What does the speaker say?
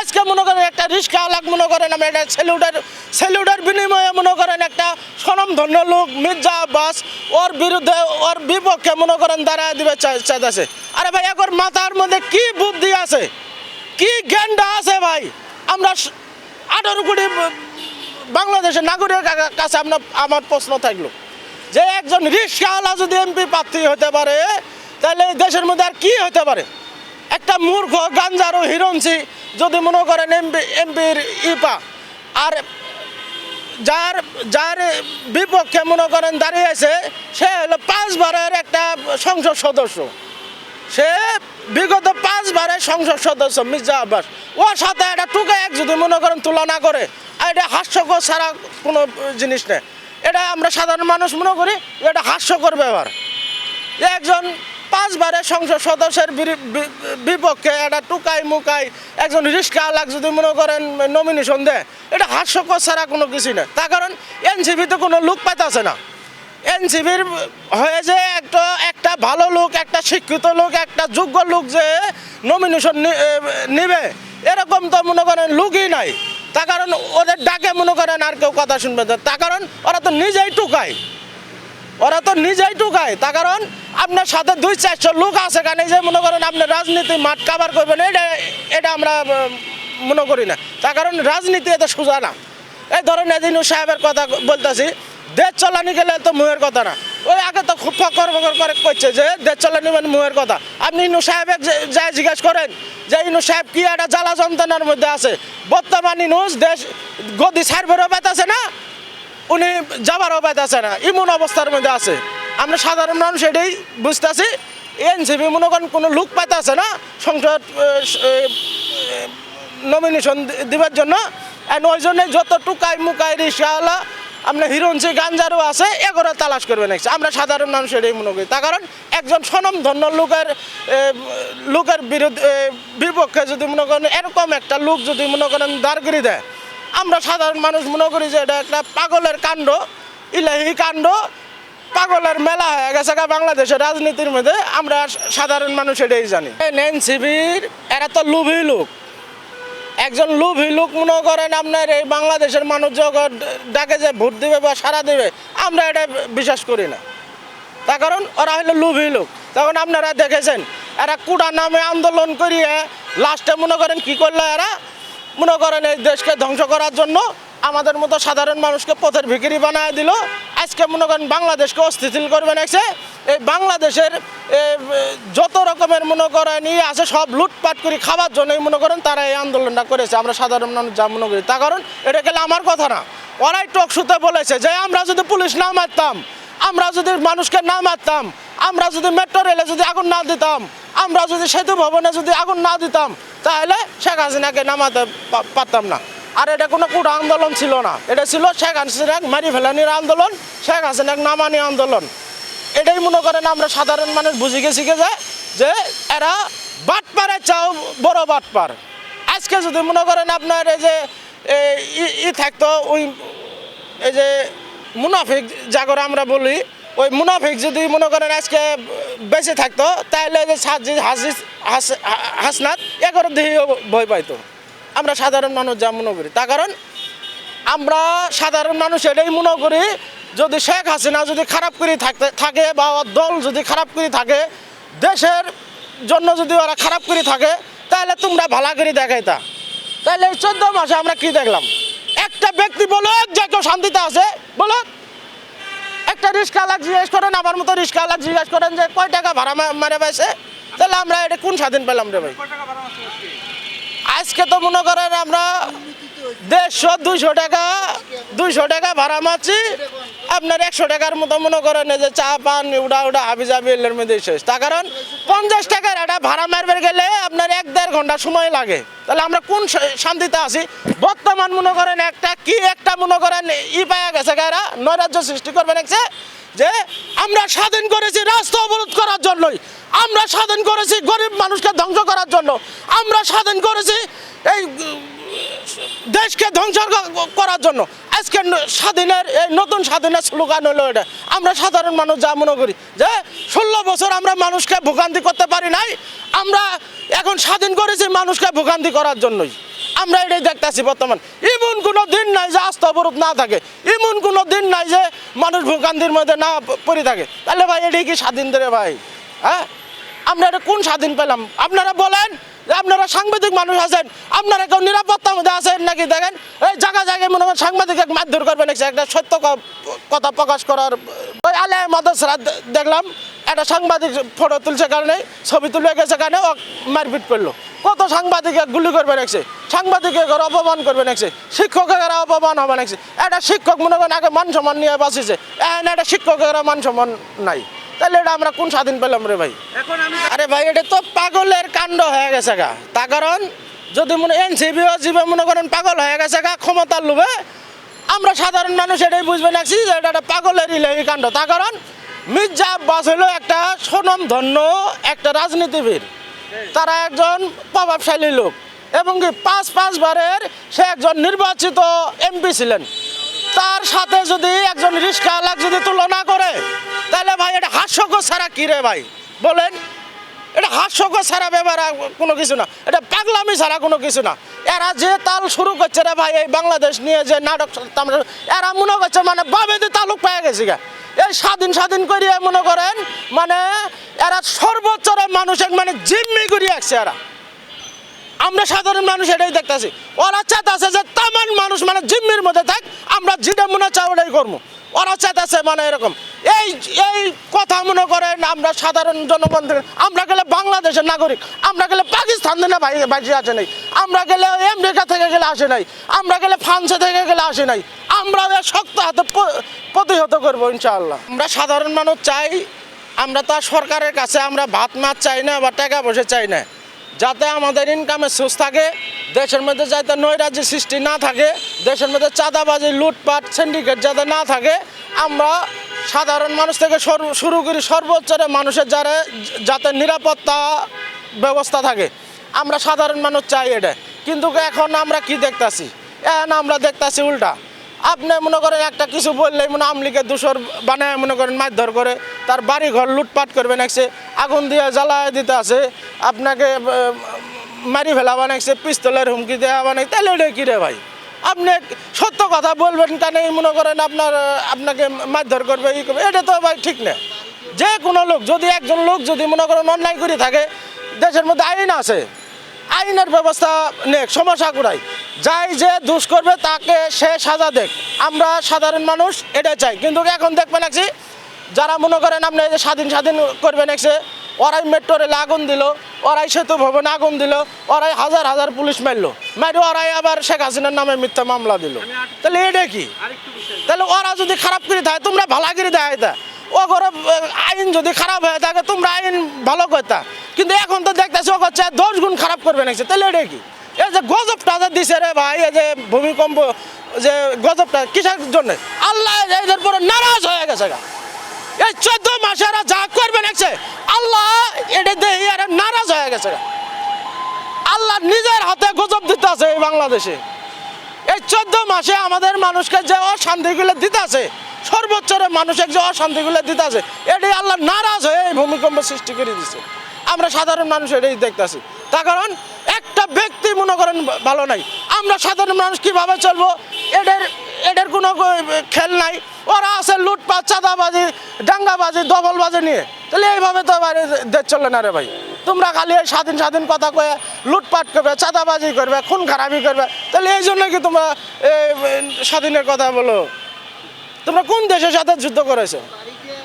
আজকে মনে করেন একটা রিক্সা আলাক মনে করেন, আমরা একটা সেলুটের সেলুটের বিনিময়ে মনে করেন একটা স্বনামধন্য লোক, মির্জা আব্বাস, ওর বিরুদ্ধে, ওর বিপক্ষে মনে করেন দাঁড়ায় দিবে চাইতেছে আরে ভাই, এখন মাথার মধ্যে কি বুদ্ধি আছে? কি জ্ঞানটা আছে ভাই? আমরা আঠারো কোটি বাংলাদেশের নাগরিকের কাছে আপনার আমার প্রশ্ন থাকল, যে একজন রিক্সাওয়ালা যদি এমপি প্রার্থী হতে পারে, তাহলে দেশের মধ্যে আর কি হতে পারে? একটা মূর্খ, গাঞ্জারো হিরঞ্চি যদি মনে করেন এমপি এমপির ইপা, আর যার যার বিপক্ষে মনে করেন দাঁড়িয়েছে সে হলো পাঁচবারের একটা সংসদ সদস্য। সে বিগত পাঁচবারের সংসদ সদস্য, মির্জা আব্বাস। ওর সাথে একটা টুকে এক যদি মনে করেন তুলনা করে, আর এটা হাস্যকর ছাড়া কোনো জিনিস নেই। এটা আমরা সাধারণ মানুষ মনে করি, এটা হাস্যকর ব্যবহার একজন পাঁচবারের সংসদ সদস্যের বিপক্ষে একটা টুকাই মুকাই একজন রিস্কা আলাক যদি মনে করেন নমিনেশন দেয়, এটা হাস্যকর ছাড়া কোনো কিছু না। তার কারণ এনসিপিতে কোনো লোক পাইতেছে না। এনসিপির হয়ে যে একটা একটা ভালো লোক, একটা শিক্ষিত লোক, একটা যোগ্য লোক যে নমিনেশন নিবে, এরকম তো মনে করেন লোকই নাই। তার কারণ ওদের ডাকে মনে করেন আর কেউ কথা শুনবে না। তার কারণ ওরা তো নিজেই টুকায় ওরা তো নিজেই টুকায় তার কারণ আপনার সাথে দুই, চারশো লোক আছে কারণ এই যে মনে করেন আপনি রাজনীতি মাঠ কাভার করবেন, এটা এটা আমরা মনে করি না। তার কারণ রাজনীতি এত সোজা না। এই ধরেন এদিন সাহেবের কথা বলতেছি, দেশ চলানি গেলে তো মুহের কথা না। ওই আগে তো খুব ফকর ফকর করে করছে যে দেশ চলানি মানে মুহের কথা। আপনি ইনু সাহেবের যাই জিজ্ঞাসা করেন, যে ইনু সাহেব কি একটা জ্বালা যন্ত্রণার মধ্যে আছে? বর্তমান ইনুস দেশ গদি সার্ভেরও আছে না? উনি যাবার অবাধ আছে না এমন অবস্থার মধ্যে আছে। আমরা সাধারণ মানুষ এটাই বুঝতেছি। এনসিপি মনে করেন কোনো লোক পাইতেছে না, সংসদ নমিনেশন দিবার জন্য। ওই জন্য যত টুকাই মুকাই রিক্সাওয়ালা আপনার হিরঞ্চি গাঞ্জারও আছে এগুলো তালাশ করবে নেক্সট আমরা সাধারণ মানুষ এটাই মনে করি। তার কারণ একজন স্বনামধন্য লোকের লোকের বিরুদ্ধে বিপক্ষে যদি মনে করেন এরকম একটা লোক যদি মনে করেন দাঁড়গিরি দেয় আমরা সাধারণ মানুষ মনে করি যে এটা একটা পাগলের কাণ্ড, ইলাহি কাণ্ড, পাগলের মেলা হয়ে গেছে বাংলাদেশের রাজনীতির মধ্যে, আমরা সাধারণ মানুষ এটাই জানি। এনসিবির এরা তো লুভি লোক। একজন লুভি লোক মনে করেন আপনার এই বাংলাদেশের মানুষ যখন ডাকে যে ভোট দিবে বা সারা দিবে, আমরা এটা বিশ্বাস করি না। তার কারণ ওরা হলো লুভি লোক। তখন আপনারা দেখেছেন, এরা কুড়া নামে আন্দোলন করিয়ে লাস্টে মনে করেন কি করল এরা? মনে করেন এই দেশকে ধ্বংস করার জন্য আমাদের মতো সাধারণ মানুষকে পথের ভিকিরি বানায় দিল। আজকে মনে করেন বাংলাদেশকে অস্থিতিশীল করবে নেছে এই বাংলাদেশের যত রকমের মনে করেন ই আছে, সব লুটপাট করে খাবার জন্যই মনে করেন তারা এই আন্দোলনটা করেছে। আমরা সাধারণ মানুষ যা মনে করি তার কারণ এটা গেলে আমার কথা না। ওরাই টকশুতে বলেছে যে আমরা যদি পুলিশ না মারতাম, আমরা যদি মানুষকে না মারতাম আমরা যদি মেট্রো রেলে যদি আগুন না দিতাম, আমরা যদি সেতু ভবনে যদি আগুন না দিতাম, তাহলে শেখ হাসিনাকে নামাতে পারতাম না। আর এটা কোনো কুড়া আন্দোলন ছিল না। এটা ছিল শেখ হাসিনাক মারি ফেলানির আন্দোলন, শেখ হাসিনাক নামানি আন্দোলন। এটাই মনে করেন আমরা সাধারণ মানুষ বুঝে গেছি যে যে এরা বাটপারে চাও, বড় বাটপার। আজকে যদি মনে করেন আপনার এই যে ই- থাকতো, ওই, এই যে মুনাফিক জাগর আমরা বলি ওই মুনাফিক যদি মনে করেন আজকে বেঁচে থাকতো, তাহলে যে সাজিদ হাসিস হাস- হাসনাত এগারো দিকেও ভয় পাইতো। আমরা সাধারণ মানুষ যা মনে করি। তার কারণ আমরা সাধারণ মানুষ এটাই মনে করি, যদি শেখ হাসিনা যদি খারাপ করে থাকতে থাকে বা দল যদি খারাপ করে থাকে, দেশের জন্য যদি ওরা খারাপ করে থাকে, তাহলে তোমরা ভালা করে দেখাইতা। তাহলে চোদ্দ মাসে আমরা কি দেখলাম? একটা ব্যক্তি বলো যে কেউ শান্তিতে আছে, বলো একটা রিক্সা লাগ জিজ্ঞেস করেন আমার মতো রিক্সা লাগ জিজ্ঞেস করেন যে কয় টাকা ভাড়া মারে পাইছে? তাহলে আমরা এটা কোন স্বাধীন পেলাম রে ভাই? আজকে তো মনে করেন আমরা দেড়শো দুইশো টাকা দুইশো টাকা ভাড়া মারছি। আপনার একশো টাকার মতো মনে করেন যে চা পান, উড়া উড়া হাবি যাবি এলের মধ্যে শেষ। তার কারণ পঞ্চাশ টাকার একটা ভাড়া মারবে গেলে আপনার এক দেড় ঘণ্টা সময় লাগে। তাহলে আমরা কোন শান্তিতে আছি? বর্তমান মনে করেন একটা কি একটা মনে করেন ই পায়া গেছে গায়েরা নৈরাজ্য সৃষ্টি করবে দেখছে যে আমরা স্বাধীন করেছি রাস্তা অবরোধ করার জন্যই। আমরা স্বাধীন করেছি গরিব মানুষকে ধ্বংস করার জন্য। আমরা স্বাধীন করেছি এই দেশকে ধ্বংস করার জন্য। আজকে স্বাধীনের, এই নতুন স্বাধীনের স্লোগান হলো এটা। আমরা সাধারণ মানুষ যা মনে করি, যে ষোলো বছর আমরা মানুষকে ভোগান্তি করতে পারি নাই, আমরা এখন স্বাধীন করেছি মানুষকে ভোগান্তি করার জন্যই। আমরা এটাই দেখতেছি বর্তমান। এমন কোনো দিন নাই যে আস্থা অবরোধ না থাকে। এমন কোনো দিন নাই যে মানুষ ভোগান্তির মধ্যে না পড়ে থাকে। তাহলে ভাই, এটাই কি স্বাধীন রে ভাই? হ্যাঁ? এটা কোন স্বাধীন পেলাম? আপনারা বলেন আপনারা সাংবাদিক মানুষ আছেন, আপনারা কেউ নিরাপত্তার মধ্যে আছেন নাকি দেখেন? এই জায়গা জায়গায় মনে করেন সাংবাদিক মারধর করবেন একটা সত্য কথা প্রকাশ করার, ওই আলে মাদ্রাসা দেখলাম, একটা সাংবাদিক ফটো তুলছে কারণে, ছবি তুলে গেছে কারণে মারপিট করল। কত সাংবাদিক গুলি করবে নাকছে সাংবাদিকে অপমান করবে নাকছে শিক্ষকের অপমান হবে নাকছে একটা শিক্ষক মনে করেন আগে মান সম্মান নিয়ে বাঁচিছে এখন একটা শিক্ষকের মান সম্মান নাই। তাহলে এটা আমরা কোন স্বাধীন পেলাম রে ভাই? আরে ভাই এটা তো পাগলের কাণ্ড হয়ে গেছে গা। তা কারণ যদি মনে এনসিবিও জীবে মনে করেন পাগল হয়ে গেছে গা ক্ষমতার লোভে আমরা সাধারণ মানুষ এটাই বুঝবে নাকি যে এটা একটা পাগলের ইলেহি কাণ্ড। তা কারণ মির্জা আব্বাস হলো একটা সুনাম ধন্য একটা রাজনীতিবিদ। তারা একজন প্রভাবশালী লোক। এবং কি পাঁচ পাঁচবারের সে একজন নির্বাচিত এমপি ছিলেন। তার সাথে যদি একজন রিস্কা আলাক যদি তুলনা করে, তাহলে ভাই এটা হাস্যকর ছাড়া কি রে ভাই? বলেন, এটা হাস্যকর ছাড়া ব্যাপার কোনো কিছু না, এটা পাগলামি ছাড়া কোনো কিছু না। এরা যে তাল শুরু করছে রে ভাই, এই বাংলাদেশ নিয়ে যে নাটক এরা মনে করছে মানে বাবেদি তালুক পেয়ে গেছে গা। এই স্বাধীন স্বাধীন করিয়ে মনে করেন মানে এরা সর্বোচ্চ মানুষের মানে জিম্মি করিয়ে আসছে এরা। আমরা সাধারণ মানুষ এটাই দেখতেছি। ওরা চাইতেছে যে তামান মানুষ মানে জিম্মির মধ্যে থাক যেটা মনে চাই ওটাই করব ওরা চাইতেছে মানে এরকম। এই এই কথা মনে করেন আমরা সাধারণ জনগণ থেকে আমরা গেলে বাংলাদেশের নাগরিক, আমরা গেলে পাকিস্তান থেকে বাই- বাইরে আসে নাই। আমরা গেলে আমেরিকা থেকে গেলে আসে নাই। আমরা গেলে ফ্রান্সে থেকে গেলে আসে নাই। আমরা শক্ত হাতে প্রতিহত করব, ইনশাআল্লাহ। আমরা সাধারণ মানুষ চাই, আমরা তো সরকারের কাছে আমরা ভাত মাছ চাই না বা টাকা পয়সা চাই না। যাতে আমাদের ইনকামের সোর্স থাকে, দেশের মধ্যে যাতে নৈরাজ্যের সৃষ্টি না থাকে, দেশের মধ্যে চাঁদাবাজি, লুটপাট সিন্ডিকেট যাতে না থাকে, আমরা সাধারণ মানুষ থেকে শুরু করি সর্বোচ্চ মানুষের যারা যাতে নিরাপত্তা ব্যবস্থা থাকে। আমরা সাধারণ মানুষ চাই এটা। কিন্তু এখন আমরা কি দেখতাছি? এখন আমরা দেখতাছি উল্টা। আপনি মনে করেন একটা কিছু বললে মনে আমলিকে দূষর বানায় মনে করেন মারধর করে, তার বাড়ি ঘর লুটপাট করবে নাকছে আগুন দিয়ে জ্বালায় দিতে আছে, আপনাকে মারি ফেলা বানাইছে পিস্তলের হুমকি দেওয়া বানাই তাহলে ওটা কী রে ভাই? আপনি সত্য কথা বলবেন কেন? মনে করেন আপনার আপনাকে মারধর করবে, ই করবে, এটা তো ভাই ঠিক না। যে কোনো লোক, যদি একজন লোক যদি মনে করেন অন্যায় করে থাকে, দেশের মধ্যে আইন আছে আইনের ব্যবস্থা নেক সমস্যা করাই যাই যে দোষ করবে তাকে সে সাজা দেখ আমরা সাধারণ মানুষ এটা চাই। কিন্তু এখন দেখবেন একছি যারা মনে করেন আপনি এই যে স্বাধীন স্বাধীন করবেন একসে ওরাই মেট্রো রেলে আগুন দিল ওরাই সেতু ভবনে আগুন দিল ওরাই হাজার হাজার পুলিশ মারলো। মারি ওরাই আবার শেখ হাসিনার নামে মিথ্যা মামলা দিল। তাহলে এটা কি? তাহলে ওরা যদি খারাপ করে থাকে তোমরা ভালো করে দেয় ও করে আইন যদি খারাপ হয়ে থাকে তোমরা আইন ভালো করতা। কিন্তু এখন তো দেখতেছি ও হচ্ছে দশ গুণ খারাপ করবে নাকি? তাহলে এটা কি? এই যে গজবটা যে দিছে রে ভাই, এই যে ভূমিকম্প, যে গজবটা কিসের জন্য? আল্লাহ এদের পরে নারাজ হয়ে গেছে গা। এই চোদ্দ মাসে যা করবে নাকছে আল্লাহ এটা এরা নারাজ হয়ে গেছে গা। আল্লাহ নিজের হাতে গজব দিতে আছে এই বাংলাদেশে। এই চোদ্দ মাসে আমাদের মানুষকে যে অশান্তিগুলো দিতেছে সর্বোচ্চ রে মানুষের যে অশান্তিগুলো দিতেছে এটাই আল্লাহ নারাজ হয়ে এই ভূমিকম্প সৃষ্টি করে দিছে। আমরা সাধারণ মানুষ এটাই দেখতেছি তার কারণ একটা ব্যক্তি মনে করেন ভালো নাই। আমরা সাধারণ মানুষ কীভাবে চলবো? এদের এদের কোনো খেল নাই। ওরা আছে লুটপাট, চাঁদাবাজি ডাঙ্গাবাজি দখলবাজি নিয়ে। তাহলে এইভাবে তো বাইরে দেশ চলে না রে ভাই। তোমরা খালি এই স্বাধীন স্বাধীন কথা কয়ে লুটপাট করবে, চাঁদাবাজি করবে, খুন খারাপি করবে। তাহলে এই জন্য কি তোমরা স্বাধীনের কথা বলো? তোমরা কোন দেশের সাথে যুদ্ধ করেছ?